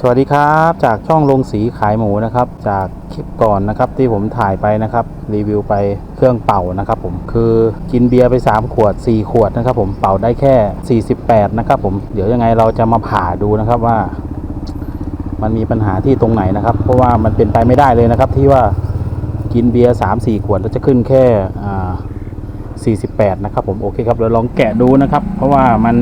สวัสดีครับจากช่องลงสีขายหมูนะครับ จากคลิปก่อนนะครับที่ผมถ่ายไปนะครับ รีวิวไปเครื่องเป่านะครับผมคือกินเบียร์ไป 3 ขวด 4 ขวดนะครับผมเป่าได้แค่ 48 นะครับผมเดี๋ยวยังไงเราจะมาผ่าดูนะครับว่า มันมีปัญหาที่ตรงไหนนะครับ เพราะว่ามันเป็นไปไม่ได้เลยนะครับ ที่ว่ากินเบียร์3 4 ขวดแล้วจะขึ้นแค่อ่า48 นะครับผมโอเคครับเราลองแกะดูนะครับ เพราะว่ามัน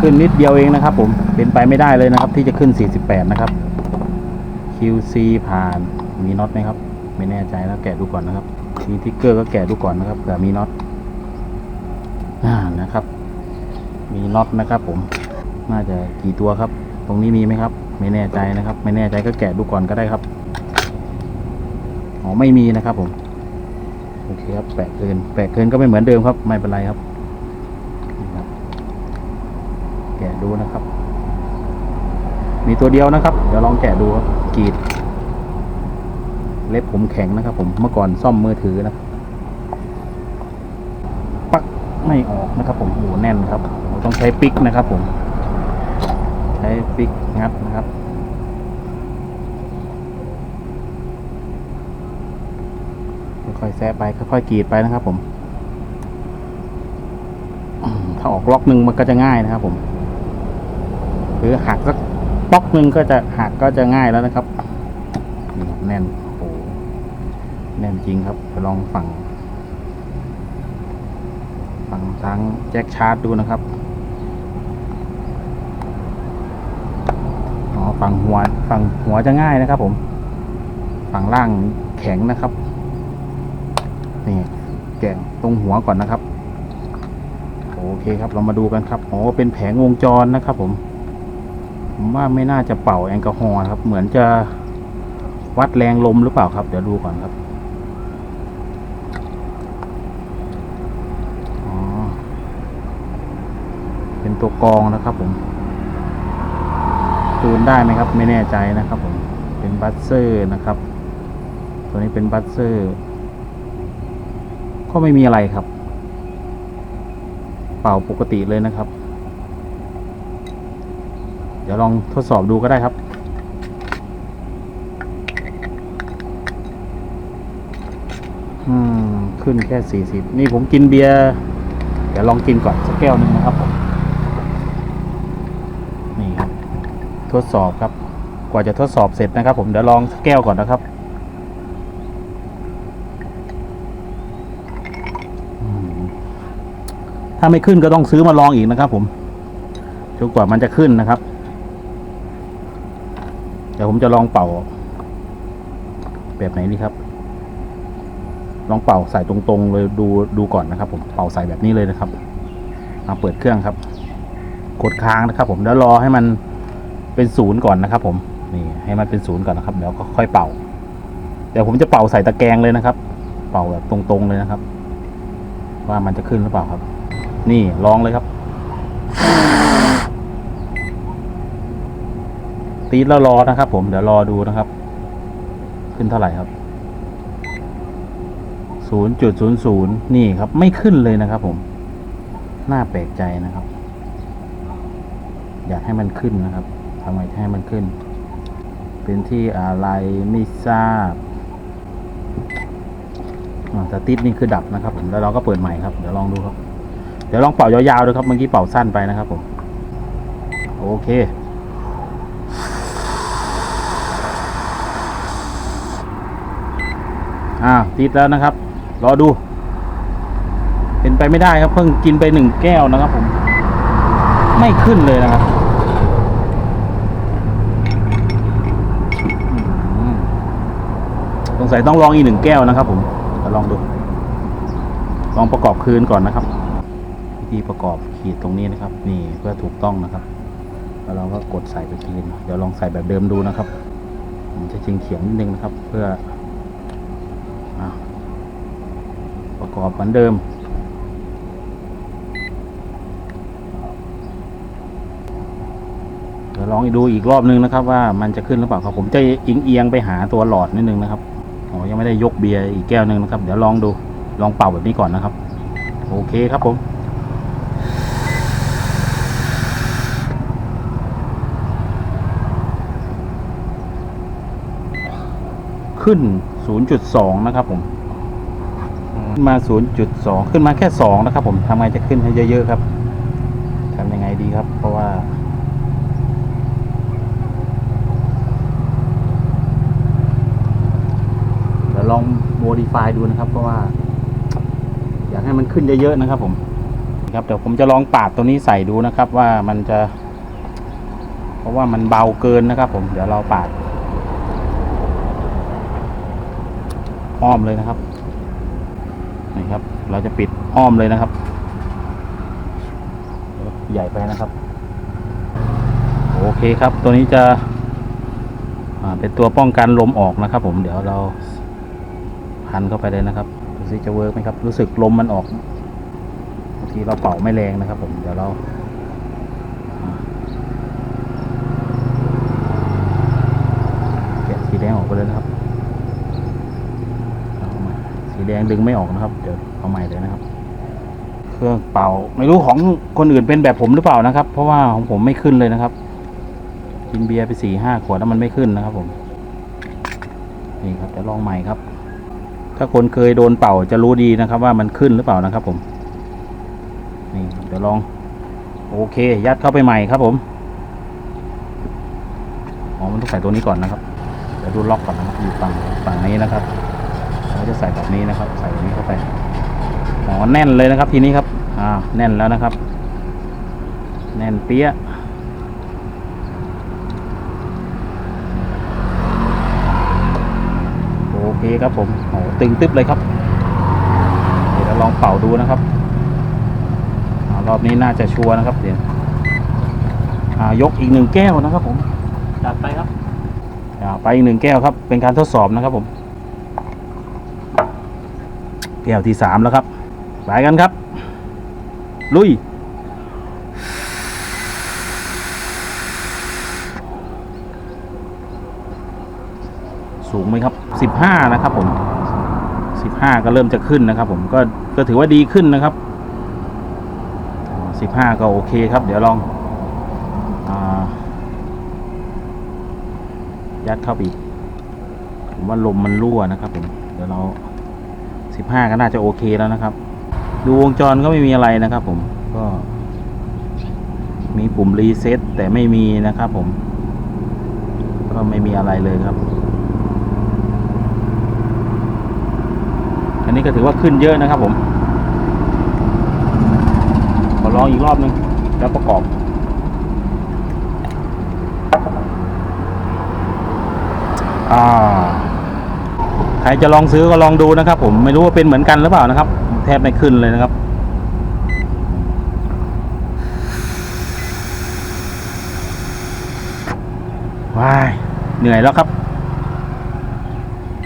ขึ้นนิดเดียวเองนะครับ ผมเป็นไปไม่ได้เลยนะครับ ที่จะขึ้น 48 นะครับ QC ผ่านมีน็อตไหมครับ ไม่แน่ใจแล้วแกะดูก่อนนะครับมีทิกเกอร์ก็แกะดูก่อนนะครับเผื่อมีน็อตอ่านะครับ มีน็อตนะครับ ผมน่าจะกี่ตัวครับ ตรงนี้มีไหมครับ ไม่แน่ใจนะครับ ไม่แน่ใจก็แกะดูก่อนก็ได้ครับอ๋อไม่มีนะครับ ผมโอเคครับแปะเกินแปะเกินก็ไม่เหมือนเดิมครับ ไม่เป็นไรครับนี่ครับ แกะดูนะครับ มีตัวเดียวนะครับ เดี๋ยวลองแกะดูครับกรีด เล็บผมแข็งนะครับ ผมเมื่อก่อนซ่อมมือถือนะปักไม่ออกนะครับ ผมโอ้แน่นครับเราต้องใช้ปิกนะครับ ผม ใช้ปิกงัดนะครับค่อยๆแซะไปค่อยๆกรีดไปนะครับ ผมถ้าออกล็อกหนึ่งมันก็จะง่ายนะครับผม หรือหักสักป๊อกนึงก็จะหักก็จะง่ายแล้วนะครับนี่ครับแน่นโอ้แน่นจริงครับไปลองฝั่งฝั่งทางแจ็คชาร์จดูนะครับอ๋อฝั่งหัวฝั่งหัวจะง่ายนะครับผมฝั่งล่างแข็งนะครับนี่แกะตรงหัวก่อนนะครับ โอเคครับเรามาดูกันครับอ๋อเป็นแผงวงจรนะครับผม ผมว่าไม่น่าจะเป่าแอลกอฮอล์ครับ เหมือนจะวัดแรงลมหรือเปล่าครับ เดี๋ยวดูก่อนครับอ๋อเป็นตัวกองนะครับผมจูนได้ไหมครับ ไม่แน่ใจนะครับผมเป็นบัสเซอร์นะครับ ตัวนี้เป็นบัสเซอร์ ก็ไม่มีอะไรครับ เป่าปกติเลยนะครับ ดี๋ยวลองทดสอบดูก็ได้ครับ อืม ขึ้นแค่สี่สิบนี่ผมกินเบียร์ เดี๋ยวลองกินก่อนสักแก้วหนึ่งนะครับผมนี่ครับ ทดสอบครับ กว่าจะทดสอบเสร็จนะครับ ผมเดี๋ยวลองสักแก้วก่อนนะครับถ้าไม่ขึ้นก็ต้องซื้อมาลองอีกนะครับผมจนกว่ามันจะขึ้นนะครับ ดี๋ยวผมจะลองเป่า แบบไหนดีครับ ลองเป่าใส่ตรงๆเลยดูดูก่อนนะครับ ผมเป่าใส่แบบนี้เลยนะครับมาเปิดเครื่องครับ กดค้างนะครับ ผมแล้วรอให้มันเป็นศูนย์ก่อนนะครับ ผมนี่ให้มันเป็นศูนย์ก่อนนะครับเดี๋ยวก็ค่อยเป่าเดี๋ยวผมจะเป่าใส่ตะแกรงเลยนะครับ เป่าแบบตรงๆเลยนะครับ ว่ามันจะขึ้นหรือเปล่าครับ นี่ลองเลยครับ ตีดแล้วรอนะครับ ผมเดี๋ยวรอดูนะครับ ขึ้นเท่าไหร่ครับศูนย์ูนย์นี่ครับ ไม่ขึ้นเลยนะครับ ผม น่าแปลกใจนะครับ อยากให้มันขึ้นนะครับทำไมให้มันขึ้น เป็นที่อะไรไม่ทราบสติดนี่คือดับนะครับ ผมแล้วเราก็เปิดใหม่ครับเดี๋ยวลองดูครับ เดี๋ยวลองเป่ายาวๆดูครับเมื่อกี้เป่าสั้นไปนะครับ ผม โอเค อ่าติดแล้วนะครับ รอดู เป็นไปไม่ได้ครับ เพิ่งกินไปหนึ่งแก้วนะครับ ผม ไม่ขึ้นเลยนะครับสงสัยต้องลองอีกหนึ่งแก้วนะครับ ผมจะลองดู ลองประกอบคืนก่อนนะครับวิธีประกอบขีดตรงนี้นะครับ นี่เพื่อถูกต้องนะครับ แล้วเราก็กดใส่ไปทีนึงเดี๋ยวลองใส่แบบเดิมดูนะครับผมจะชิงเขียงนิดนึงนะครับ เพื่อ ประกอบเหมือนเดิม เดี๋ยวลองดูอีกรอบนึงนะครับ ว่ามันจะขึ้นหรือเปล่าครับผมจะเอียงไปหาตัวหลอดนิดนึงนะครับอ๋อยังไม่ได้ยกเบียร์อีกแก้วนึงนะครับ เดี๋ยวลองดูลองเป่าแบบนี้ก่อนนะครับ โอเคครับผมขึ้น 0.2 นะครับผม ขึ้นมา 0.2 ขึ้นมาแค่ 2 นะครับผมทำไงจะขึ้นให้เยอะๆครับทำยังไงดีครับ เพราะว่าเดี๋ยวลอง modify ดูนะครับ เพราะว่า อยากให้มันขึ้นเยอะๆนะครับผมครับเดี๋ยวผมจะลองปาดตัวนี้ใส่ดูนะครับ ว่ามันจะ เพราะว่ามันเบาเกินนะครับผมเดี๋ยวเราปาดอ้อมเลยนะครับ นี่ครับ เราจะปิดอ้อมเลยนะครับ ใหญ่ไปนะครับ โอเคครับ ตัวนี้จะเป็นตัวป้องกันลมออกนะครับ ผมเดี๋ยวเราพันเข้าไปเลยนะครับดูสิจะเวิร์กไหมครับ รู้สึกลมมันออกบางทีเราเป่าไม่แรงนะครับ ผมเดี๋ยวเราแกะสีแดงออกไปเลยนะครับ แดงดึงไม่ออกนะครับ เดี๋ยวเอาใหม่เลยนะครับ เครื่องเป่า ไม่รู้ของคนอื่นเป็นแบบผมหรือเปล่านะครับ เพราะว่าของผมไม่ขึ้นเลยนะครับ กินเบียร์ไปสี่ห้าขวดแล้วมันไม่ขึ้นนะครับ ผม นี่ครับจะลองใหม่ครับ ถ้าคนเคยโดนเป่าจะรู้ดีนะครับ ว่ามันขึ้นหรือเปล่านะครับ ผม นี่เดี๋ยวลอง โอเค ยัดเข้าไปใหม่ครับ ผมอ๋อมันต้องใส่ตัวนี้ก่อนนะครับ เดี๋ยวดูล็อกก่อนนะครับอยู่ฝั่งฝั่งนี้นะครับ จะใส่แบบนี้นะครับ ใส่แบบนี้เข้าไปอ๋อแน่นเลยนะครับ ทีนี้ครับอ่าแน่นแล้วนะครับ แน่นเปี้ยะโอเคครับผมโอ้ตึงตึ๊บเลยครับเดี๋ยวเราลองเป่าดูนะครับอารอบนี้น่าจะชัวร์นะครับเดี๋ยวอ่ายกอีกหนึ่งแก้วนะครับผมจัดไปครับอ่าไปอีกหนึ่งแก้วครับ เป็นการทดสอบนะครับผมแก้วที่สามแล้วครับไปกันครับ ลุย สูงไหมครับสิบห้านะครับผมสิบห้าก็เริ่มจะขึ้นนะครับ ผมก็ก็ถือว่าดีขึ้นนะครับสิบห้าก็โอเคครับ เดี๋ยวลองอยัดเข้าไปอีกผมว่าลมมันรั่วนะครับผมเดี๋ยวเรา สิบห้าก็น่าจะโอเคแล้วนะครับ ดูวงจรก็ไม่มีอะไรนะครับ ผมก็ มีปุ่มรีเซ็ตแต่ไม่มีนะครับผม ก็ไม่มีอะไรเลยครับ อันนี้ก็ถือว่าขึ้นเยอะนะครับ ผมขอลองอีกรอบหนึงแล้วประกอบอ่า ใครจะลองซื้อก็ลองดูนะครับ ผมไม่รู้ว่าเป็นเหมือนกันหรือเปล่านะครับ แทบไม่ขึ้นเลยนะครับว้ายเหนื่อยแล้วครับ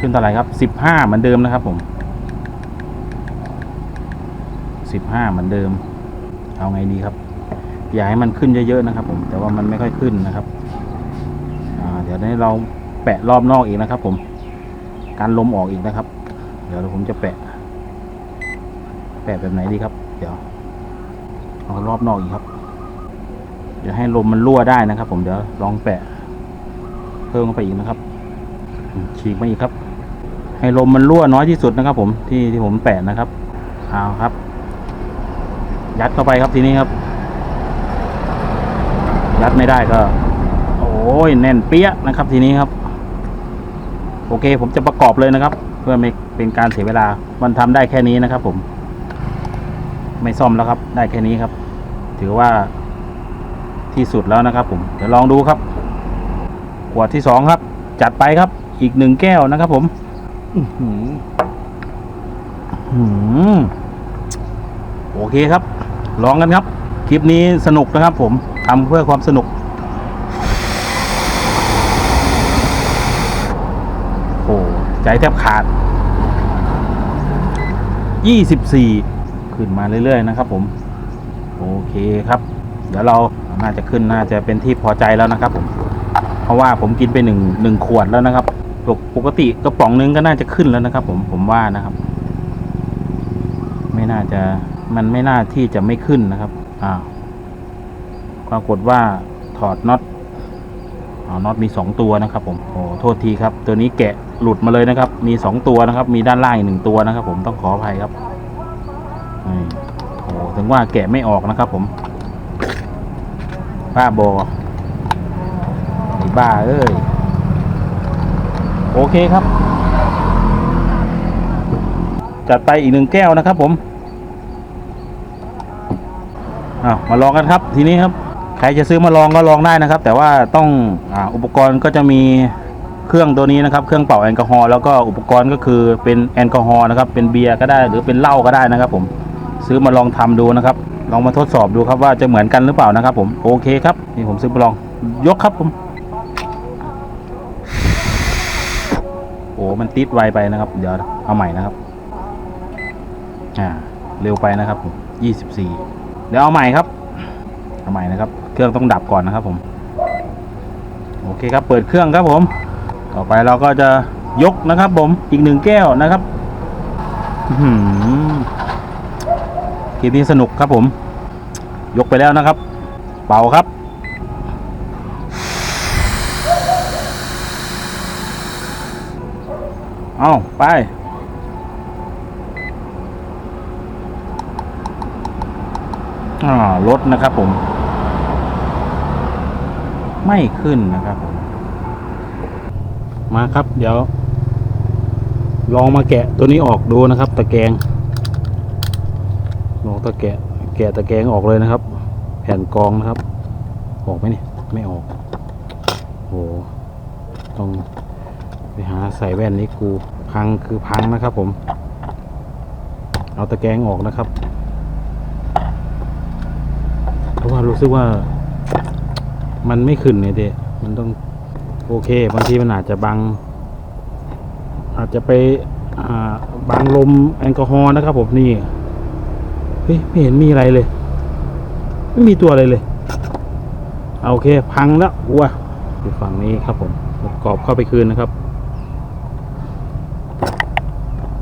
ขึ้นเท่าไหร่ครับสิบห้าเหมือนเดิมนะครับ ผมสิบห้าเหมือนเดิม เอาไงดีครับ อย่าให้มันขึ้นเยอะๆนะครับ ผมแต่ว่ามันไม่ค่อยขึ้นนะครับเดี๋ยวนี้เราแปะรอบนอกอีกนะครับ ผม การลมออกอีกนะครับ เดี๋ยวผมจะแปะ แปะแบบไหนดีครับ เดี๋ยวเอารอบนอกอีกครับ เดี๋ยวให้ลมมันรั่วได้นะครับ ผมเดี๋ยวลองแปะ เพิ่มเข้าไปอีกนะครับ ฉีกมาอีกครับ ให้ลมมันรั่วน้อยที่สุดนะครับ ผมที่ที่ผมแปะนะครับเอาครับ ยัดเข้าไปครับทีนี้ครับ ยัดไม่ได้ก็ โอ้ยแน่นเปี้ยะนะครับทีนี้ครับ โอเค ผมจะประกอบเลยนะครับ เพื่อไม่เป็นการเสียเวลา มันทำได้แค่นี้นะครับ ผม ไม่ซ่อมแล้วครับ ได้แค่นี้ครับ ถือว่าที่สุดแล้วนะครับ ผมเดี๋ยวลองดูครับขวดที่สองครับ จัดไปครับ อีกหนึ่งแก้วนะครับ ผมโอเคครับ ลองกันครับ คลิปนี้สนุกนะครับ ผมทำเพื่อความสนุก โอ้ ใจแทบขาดยี่สิบสี่ขึ้นมาเรื่อยๆนะครับ ผม โอเคครับ เดี๋ยวเราน่าจะขึ้นน่าจะเป็นที่พอใจแล้วนะครับ ผม เพราะว่าผมกินไปหนึ่งหนึ่งขวดแล้วนะครับปกปกติกระป๋องนึงก็น่าจะขึ้นแล้วนะครับ ผมผมว่านะครับ ไม่น่าจะมันไม่น่าที่จะไม่ขึ้นนะครับอ้าวปรากฏว่าถอดน็อตอ๋อน็อตมีสองตัวนะครับ ผมโอ้โทษทีครับ ตัวนี้แกะ หลุดมาเลยนะครับ มีสองตัวนะครับ มีด้านล่างอีกหนึ่งตัวนะครับ ผมต้องขออภัยครับโอ้ถึงว่าแกะไม่ออกนะครับ ผมบ้าบอบ้าเอ้ยโอเคครับ จัดไปอีกหนึ่งแก้วนะครับ ผมอามาลองกันครับ ทีนี้ครับ ใครจะซื้อมาลองก็ลองได้นะครับ แต่ว่าต้องออุปกรณ์ก็จะมี เครื่องตัวนี้นะครับ เครื่องเป่าแอลกอฮอล์แล้วก็อุปกรณ์ก็คือเป็นแอลกอฮอล์นะครับ เป็นเบียร์ก็ได้หรือเป็นเหล้าก็ได้นะครับ ผมซื้อมาลองทำดูนะครับ ลองมาทดสอบดูครับว่าจะเหมือนกันหรือเปล่านะครับ ผมโอเคครับนี่ผมซื้อมาลองยกครับผมโอ้มันติดไวไปนะครับ เดี๋ยวเอาใหม่นะครับอ่าเร็วไปนะครับผมยี่สิบสี่เดี๋ยวเอาใหม่ครับ เอาใหม่นะครับ เครื่องต้องดับก่อนนะครับผม โอเคครับ เปิดเครื่องครับผม ต่อไปเราก็จะยกนะครับผมอีกหนึ่งแก้วนะครับอื้อหือคลิปนี้สนุกครับผม ยกไปแล้วนะครับ เป่าครับ เอาไปอ่ารถนะครับผม ไม่ขึ้นนะครับผม มาครับ เดี๋ยว ลองมาแกะตัวนี้ออกดูนะครับ ตะแกรงลองตะแกะแกะตะแกรงออกเลยนะครับ แผ่นกองนะครับ ออกไหมเนี่ยไม่ออกโหต้องไปหาใส่แว่นนี้กูพังคือพังนะครับ ผม เอาตะแกรงออกนะครับ เพราะว่ารู้สึกว่า มันไม่ขึ้นเนี่ยเดะมันต้อง โอเค บางทีมันอาจจะบัง อาจจะไปอ่าบังลมแอลกอฮอล์นะครับผมนี่เฮ้ยไม่เห็นมีอะไรเลย ไม่มีตัวอะไรเลยเอโอเค พังแล้ววัวอยู่ฝั่งนี้ครับผมประกอบเข้าไปคืนนะครับ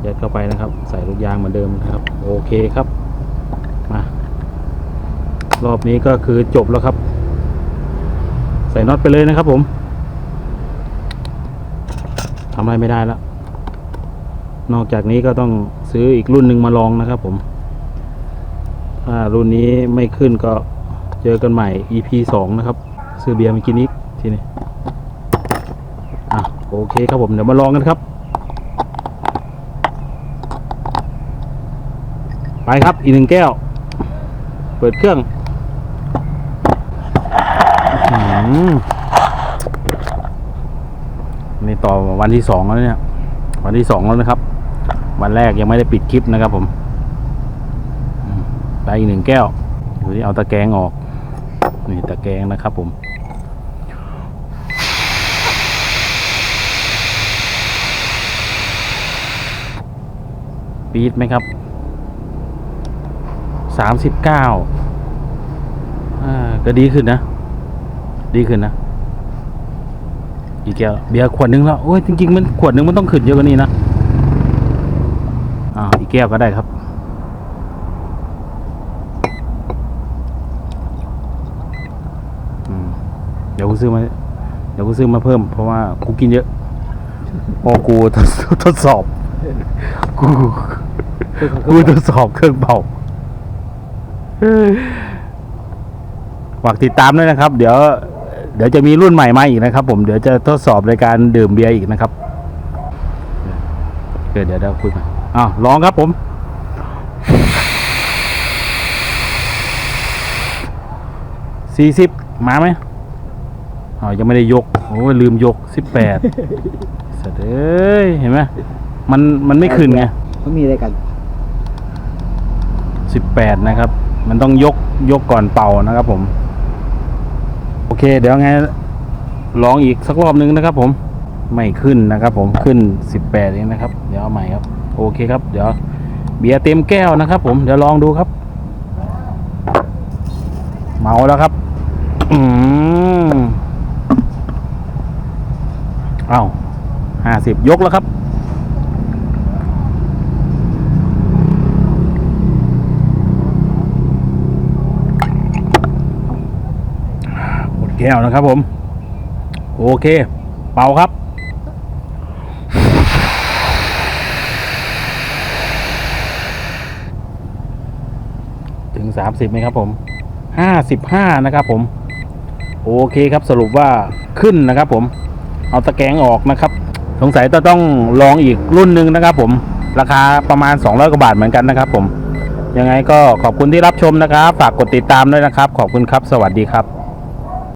ยัดเข้าไปนะครับ ใส่ลูกยางเหมือนเดิมนะครับ โอเคครับมารอบนี้ก็คือจบแล้วครับ ใส่น็อตไปเลยนะครับผม ทำอะไรไม่ได้แล้ว นอกจากนี้ก็ต้องซื้ออีกรุ่นหนึ่งมาลองนะครับผม ถ้ารุ่นนี้ไม่ขึ้นก็เจอกันใหม่ EP สองนะครับ ซื้อเบียร์มากินอีกทีนี้อะโอเคครับผม เดี๋ยวมาลองกันครับ ไปครับอีกหนึ่งแก้ว เปิดเครื่อง อืม ต่อวันที่สองแล้วเนี่ย วันที่สองแล้วนะครับ วันแรกยังไม่ได้ปิดคลิปนะครับ ผมไปอีกหนึ่งแก้วดูที่เอาตะแกรงออก นี่ตะแกรงนะครับ ผมปีดไหมครับสามสิบเก้าอ่าก็ดีขึ้นนะ ดีขึ้นนะ อีกแก้วเบียร์ขวดนึงแล้วโอ้ยจริงๆมันขวดนึงมันต้องขึ้นเยอะกว่านี้นะอ่าอีกแก้วก็ได้ครับเดี๋ยวกูซื้อมาเดี๋ยวกูซื้อมาเพิ่มเพราะว่ากูกินเยอะพอกูทดทดสอบกูกูทดสอบเครื่องเป่าฝากติดตามด้วยนะครับ เดี๋ยว เดี๋ยวจะมีรุ่นใหม่มาอีกนะครับผมเดี๋ยวจะทดสอบในการดื่มเบียร์อีกนะครับเดี๋ยวเดี๋ยวเดี๋ยวคุยมาอ้าวลองครับผมสี่สิบมาไหมอ๋อยังไม่ได้ยกโอ้ยลืมยกสิบแปดสะเด้ยเห็นไหมมันมันไม่ขึ้นไงเขามีอะไรกันสิบแปดนะครับ มันต้องยกยกก่อนเป่านะครับผม โอเค เดี๋ยวไงลองอีกสักรอบนึงนะครับผมไม่ขึ้นนะครับผมขึ้นสิบแปดเองนะครับ เดี๋ยวเอาใหม่ครับ โอเคครับ เดี๋ยวเบียร์เต็มแก้วนะครับ ผมเดี๋ยวลองดูครับ เมาแล้วครับ อืมอ้าวห้าสิบยกแล้วครับ แก้วนะครับผม โอเค เป่าครับ ถึง 30ไหมครับผมห้าสิบห้านะครับผม โอเคครับสรุปว่าขึ้นนะครับผม เอาตะแกงออกนะครับ สงสัยจะต้องลองอีกรุ่นหนึ่งนะครับผมราคาประมาณ 200 กว่าบาทเหมือนกันนะครับผม ยังไงก็ขอบคุณที่รับชมนะครับ ฝากกดติดตามด้วยนะครับ ขอบคุณครับ สวัสดีครับ